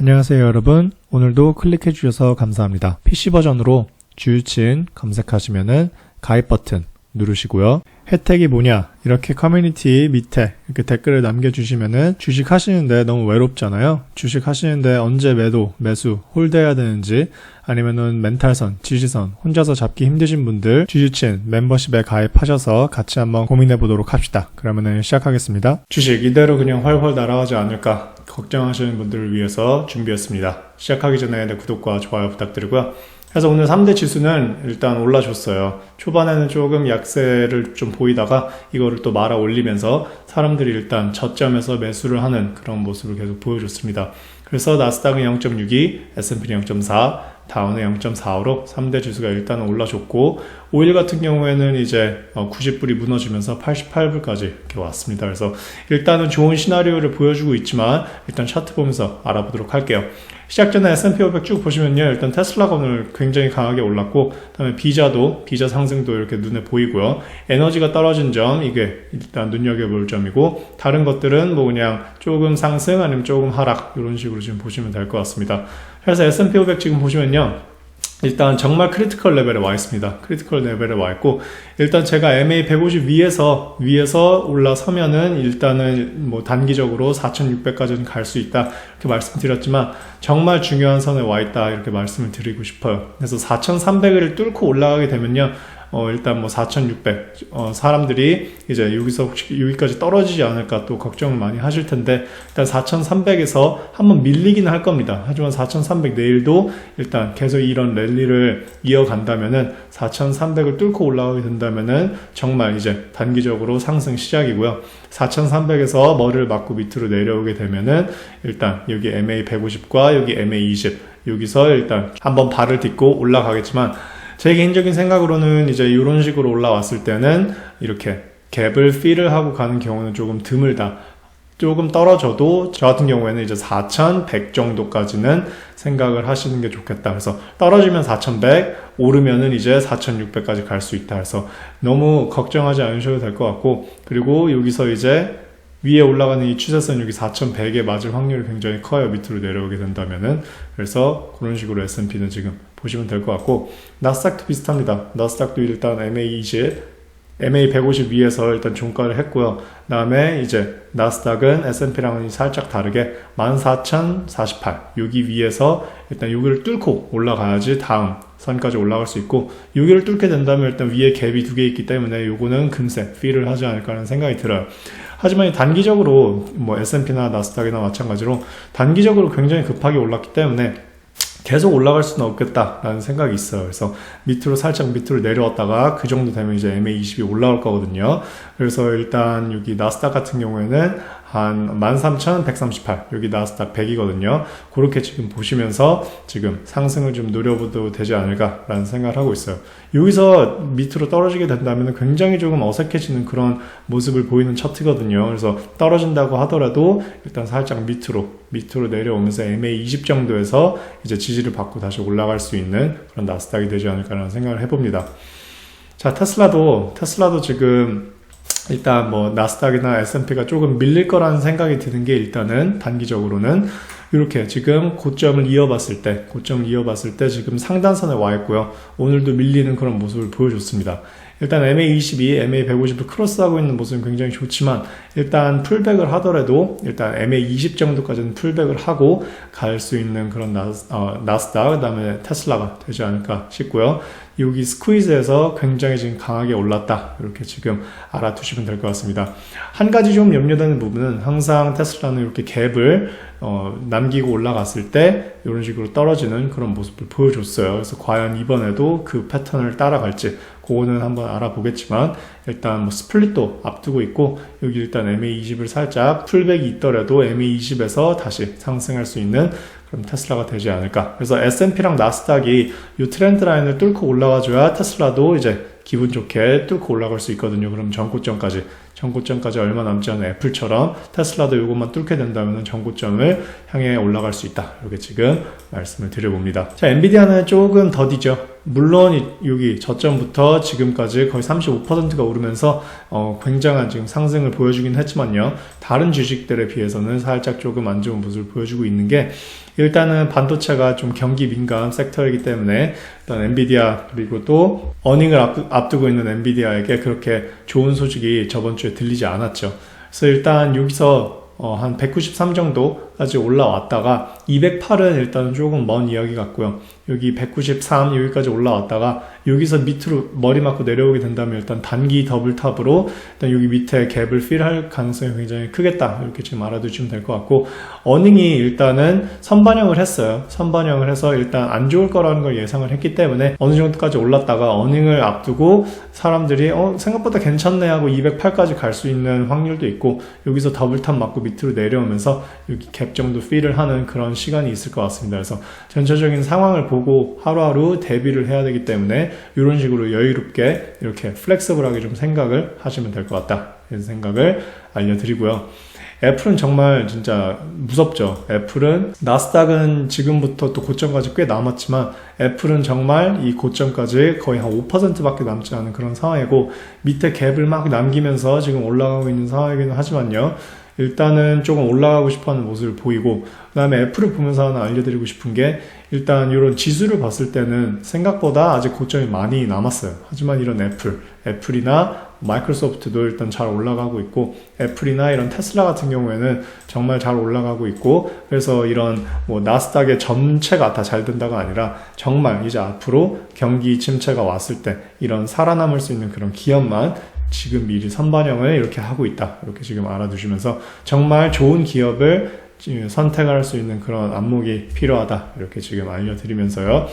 안녕하세요 여러분. 오늘도 클릭해 주셔서 감사합니다. PC 버전으로 주유친 검색하시면은 가입 버튼 누르시고요. 혜택이 뭐냐? 이렇게 커뮤니티 밑에 이렇게 댓글을 남겨주시면은 주식 하시는데 너무 외롭잖아요. 주식 하시는데 언제 매도 매수 홀드해야 되는지 아니면은 멘탈선 지지선 혼자서 잡기 힘드신 분들 주주친 멤버십에 가입하셔서 같이 한번 고민해 보도록 합시다. 그러면은 시작하겠습니다. 주식 이대로 그냥 활활 날아가지 않을까 걱정하시는 분들을 위해서 준비했습니다 시작하기 전에 내 구독과 좋아요 부탁드리고요 그래서 오늘 3대 지수는 일단 올라줬어요. 초반에는 조금 약세를 좀 보이다가 이거를 또 말아 올리면서 사람들이 일단 저점에서 매수를 하는 그런 모습을 계속 보여줬습니다. 그래서 나스닥은 0.62, S&P는 0.4, 다운은 0.45로 3대 지수가 일단 올라줬고 오일 같은 경우에는 이제 90불이 무너지면서 88불까지 이렇게 왔습니다. 그래서 일단은 좋은 시나리오를 보여주고 있지만 일단 차트 보면서 알아보도록 할게요. 시작 전에 S&P 500 쭉 보시면요. 일단 테슬라가 오늘 굉장히 강하게 올랐고 그다음에 비자도 비자 상승도 이렇게 눈에 보이고요. 에너지가 떨어진 점 이게 일단 눈여겨볼 점이고 다른 것들은 뭐 그냥 조금 상승 아니면 조금 하락 이런 식으로 지금 보시면 될 것 같습니다. 그래서 S&P 500 지금 보시면요. 일단 정말 크리티컬 레벨에 와 있습니다. 크리티컬 레벨에 와 있고 일단 제가 MA 150 위에서 위에서 올라서면은 일단은 뭐 단기적으로 4,600까지는 갈 수 있다 이렇게 말씀드렸지만 정말 중요한 선에 와 있다 이렇게 말씀을 드리고 싶어요. 그래서 4,300을 뚫고 올라가게 되면요. 어, 일단 뭐 4,600, 어, 사람들이 이제 여기서 혹시 여기까지 떨어지지 않을까 또 걱정을 많이 하실 텐데, 일단 4,300에서 한번 밀리기는 할 겁니다. 하지만 4,300 내일도 일단 계속 이런 랠리를 이어간다면은 4,300을 뚫고 올라가게 된다면은 정말 이제 단기적으로 상승 시작이고요. 4,300에서 머리를 맞고 밑으로 내려오게 되면은 일단 여기 MA 150과 여기 MA 20, 여기서 일단 한번 발을 딛고 올라가겠지만, 제 개인적인 생각으로는 이제 이런 식으로 올라왔을 때는 이렇게 갭을 필을 하고 가는 경우는 조금 드물다. 조금 떨어져도 저 같은 경우에는 이제 4,100 정도까지는 생각을 하시는 게 좋겠다. 그래서 떨어지면 4,100, 오르면은 이제 4,600까지 갈 수 있다. 그래서 너무 걱정하지 않으셔도 될 것 같고, 그리고 여기서 이제 위에 올라가는 이 추세선 여기 4,100에 맞을 확률이 굉장히 커요. 밑으로 내려오게 된다면은. 그래서 그런 식으로 S&P는 지금 보시면 될 것 같고 나스닥도 비슷합니다. 나스닥도 일단 MA20, MA150 위에서 일단 종가를 했고요. 다음에 이제 나스닥은 S&P랑은 살짝 다르게 14,048 여기 위에서 일단 여기를 뚫고 올라가야지 다음 선까지 올라갈 수 있고 여기를 뚫게 된다면 일단 위에 갭이 두 개 있기 때문에 요거는 금세 필을 하지 않을까 하는 생각이 들어요. 하지만 단기적으로 뭐 S&P나 나스닥이나 마찬가지로 단기적으로 굉장히 급하게 올랐기 때문에 계속 올라갈 수는 없겠다라는 생각이 있어요. 그래서 밑으로 살짝 밑으로 내려왔다가 그 정도 되면 이제 MA20이 올라올 거거든요. 그래서 일단 여기 나스닥 같은 경우에는 한 13,138 여기 나스닥 100이거든요. 그렇게 지금 보시면서 지금 상승을 좀 노려봐도 되지 않을까라는 생각을 하고 있어요. 여기서 밑으로 떨어지게 된다면 굉장히 조금 어색해지는 그런 모습을 보이는 차트거든요. 그래서 떨어진다고 하더라도 일단 살짝 밑으로 밑으로 내려오면서 MA20 정도에서 이제 지지를 받고 다시 올라갈 수 있는 그런 나스닥이 되지 않을까라는 생각을 해봅니다. 자, 테슬라도 테슬라도 지금 일단 뭐 나스닥이나 S&P가 조금 밀릴 거라는 생각이 드는 게 일단은 단기적으로는 이렇게 지금 고점을 이어봤을 때 고점을 이어봤을 때 지금 상단선에 와 있고요. 오늘도 밀리는 그런 모습을 보여줬습니다. 일단 MA22, MA150을 크로스하고 있는 모습은 굉장히 좋지만 일단 풀백을 하더라도 일단 MA20 정도까지는 풀백을 하고 갈 수 있는 그런 나스, 어, 나스닥 그다음에 테슬라가 되지 않을까 싶고요. 여기 스퀴즈에서 굉장히 지금 강하게 올랐다 이렇게 지금 알아두시면 될 것 같습니다. 한 가지 좀 염려되는 부분은 항상 테슬라는 이렇게 갭을 어, 남기고 올라갔을 때 이런 식으로 떨어지는 그런 모습을 보여줬어요. 그래서 과연 이번에도 그 패턴을 따라갈지 그거는 한번 알아보겠지만 일단 뭐 스플릿도 앞두고 있고 여기 일단 MA20을 살짝 풀백이 있더라도 MA20에서 다시 상승할 수 있는 그럼 테슬라가 되지 않을까. 그래서 S&P랑 나스닥이 이 트렌드 라인을 뚫고 올라와줘야 테슬라도 이제 기분 좋게 뚫고 올라갈 수 있거든요. 그럼 전고점까지 전고점까지 얼마 남지 않은 애플처럼 테슬라도 이것만 뚫게 된다면 전고점을 향해 올라갈 수 있다. 이렇게 지금 말씀을 드려봅니다. 자, 엔비디아는 조금 더디죠. 물론 이- 여기 저점부터 지금까지 거의 35%가 오르면서 어, 굉장한 지금 상승을 보여주긴 했지만요. 다른 주식들에 비해서는 살짝 조금 안 좋은 모습을 보여주고 있는 게 일단은 반도체가 좀 경기 민감 섹터이기 때문에 일단 엔비디아 그리고 또 어닝을 앞두, 앞두고 있는 엔비디아에게 그렇게 좋은 소식이 저번 주에 들리지 않았죠. 그래서 일단 여기서 어, 한 193 정도까지 올라왔다가 208은 일단 조금 먼 이야기 같고요. 여기 193 여기까지 올라왔다가 여기서 밑으로 머리 맞고 내려오게 된다면 일단 단기 더블탑으로 일단 여기 밑에 갭을 필할 가능성이 굉장히 크겠다 이렇게 지금 알아두시면 될 것 같고 어닝이 일단은 선반영을 했어요. 선반영을 해서 일단 안 좋을 거라는 걸 예상을 했기 때문에 어느 정도까지 올랐다가 어닝을 앞두고 사람들이 어 생각보다 괜찮네 하고 208까지 갈 수 있는 확률도 있고 여기서 더블탑 맞고 밑으로 내려오면서 여기 갭 정도 필을 하는 그런 시간이 있을 것 같습니다. 그래서 전체적인 상황을 보고 하루하루 대비를 해야 되기 때문에 이런 식으로 여유롭게 이렇게 플렉서블하게 좀 생각을 하시면 될 것 같다. 이런 생각을 알려드리고요. 애플은 정말 진짜 무섭죠. 애플은 나스닥은 지금부터 또 고점까지 꽤 남았지만 애플은 정말 이 고점까지 거의 한 5%밖에 남지 않은 그런 상황이고 밑에 갭을 막 남기면서 지금 올라가고 있는 상황이기는 하지만요. 일단은 조금 올라가고 싶어 하는 모습을 보이고 그 다음에 애플을 보면서 하나 알려드리고 싶은 게 일단 이런 지수를 봤을 때는 생각보다 아직 고점이 많이 남았어요. 하지만 이런 애플, 애플이나 마이크로소프트도 일단 잘 올라가고 있고 애플이나 이런 테슬라 같은 경우에는 정말 잘 올라가고 있고 그래서 이런 뭐 나스닥의 전체가 다 잘 된다가 아니라 정말 이제 앞으로 경기 침체가 왔을 때 이런 살아남을 수 있는 그런 기업만 지금 미리 선반영을 이렇게 하고 있다. 이렇게 지금 알아두시면서 정말 좋은 기업을 선택할 수 있는 그런 안목이 필요하다. 이렇게 지금 알려드리면서요.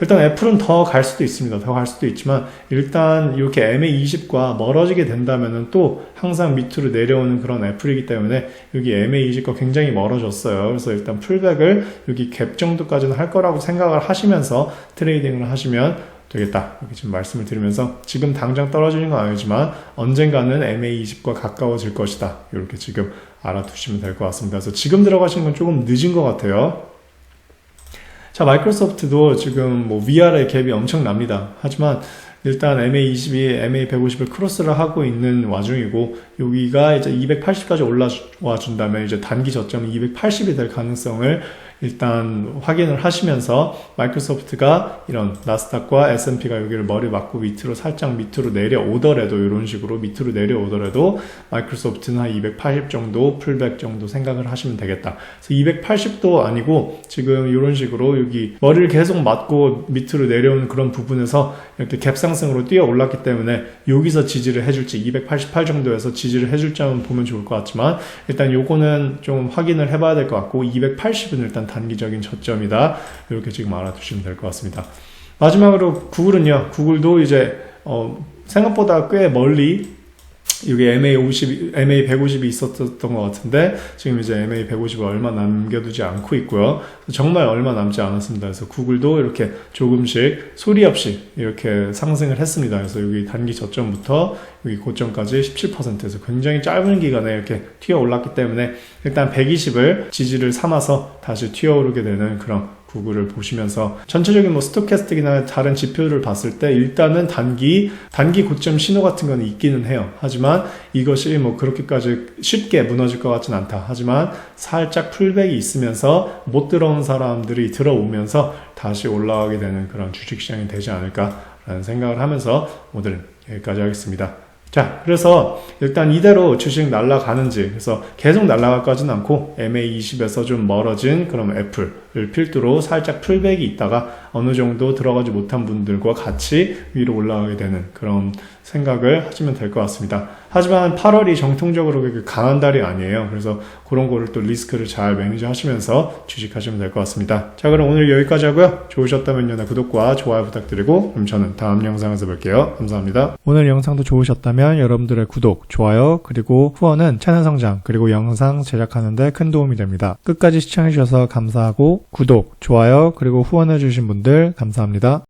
일단 애플은 더 갈 수도 있습니다. 더 갈 수도 있지만 일단 이렇게 MA20과 멀어지게 된다면은 또 항상 밑으로 내려오는 그런 애플이기 때문에 여기 MA20과 굉장히 멀어졌어요. 그래서 일단 풀백을 여기 갭 정도까지는 할 거라고 생각을 하시면서 트레이딩을 하시면 되겠다. 이렇게 지금 말씀을 드리면서 지금 당장 떨어지는 건 아니지만 언젠가는 MA20과 가까워질 것이다. 이렇게 지금 알아두시면 될 것 같습니다. 그래서 지금 들어가시는 건 조금 늦은 것 같아요. 자, 마이크로소프트도 지금 뭐 VR의 갭이 엄청납니다. 하지만 일단 MA22, MA150을 크로스를 하고 있는 와중이고 여기가 이제 280까지 올라와 준다면 이제 단기 저점이 280이 될 가능성을 일단 확인을 하시면서 마이크로소프트가 이런 나스닥과 S&P가 여기를 머리 맞고 밑으로 살짝 밑으로 내려오더라도 이런 식으로 밑으로 내려오더라도 마이크로소프트는 한 280 정도 풀백 정도 생각을 하시면 되겠다. 그래서 280도 아니고 지금 이런 식으로 여기 머리를 계속 맞고 밑으로 내려오는 그런 부분에서 이렇게 갭 상승으로 뛰어 올랐기 때문에 여기서 지지를 해줄지 288 정도에서 지 지를 해줄지 한번 보면 좋을 것 같지만 일단 요거는 좀 확인을 해봐야 될 것 같고 280은 일단 단기적인 저점이다 이렇게 지금 알아두시면 될 것 같습니다. 마지막으로 구글은요. 구글도 이제 어, 생각보다 꽤 멀리 여기 MA50, MA150이 있었던 것 같은데 지금 이제 MA150을 얼마 남겨두지 않고 있고요. 정말 얼마 남지 않았습니다. 그래서 구글도 이렇게 조금씩 소리 없이 이렇게 상승을 했습니다. 그래서 여기 단기 저점부터 여기 고점까지 17%에서 굉장히 짧은 기간에 이렇게 튀어 올랐기 때문에 일단 120을 지지를 삼아서 다시 튀어 오르게 되는 그런 구글을 보시면서 전체적인 뭐 스토캐스틱이나 다른 지표를 봤을 때 일단은 단기 단기 고점 신호 같은 거는 있기는 해요. 하지만 이것이 뭐 그렇게까지 쉽게 무너질 것 같진 않다. 하지만 살짝 풀백이 있으면서 못 들어온 사람들이 들어오면서 다시 올라가게 되는 그런 주식시장이 되지 않을까라는 생각을 하면서 오늘은 여기까지 하겠습니다. 자, 그래서 일단 이대로 주식 날아가는지, 그래서 계속 날아가까지는 않고 MA20에서 좀 멀어진 그런 애플을 필두로 살짝 풀백이 있다가 어느 정도 들어가지 못한 분들과 같이 위로 올라가게 되는 그런 생각을 하시면 될 것 같습니다. 하지만 8월이 정통적으로 그렇게 강한 달이 아니에요. 그래서 그런 거를 또 리스크를 잘 매니지 하시면서 주식하시면 될 것 같습니다. 자, 그럼 오늘 여기까지 하고요. 좋으셨다면요, 네, 구독과 좋아요 부탁드리고, 그럼 저는 다음 영상에서 뵐게요. 감사합니다. 오늘 영상도 좋으셨다면 여러분들의 구독, 좋아요, 그리고 후원은 채널 성장, 그리고 영상 제작하는데 큰 도움이 됩니다. 끝까지 시청해주셔서 감사하고, 구독, 좋아요, 그리고 후원해주신 분들 감사합니다.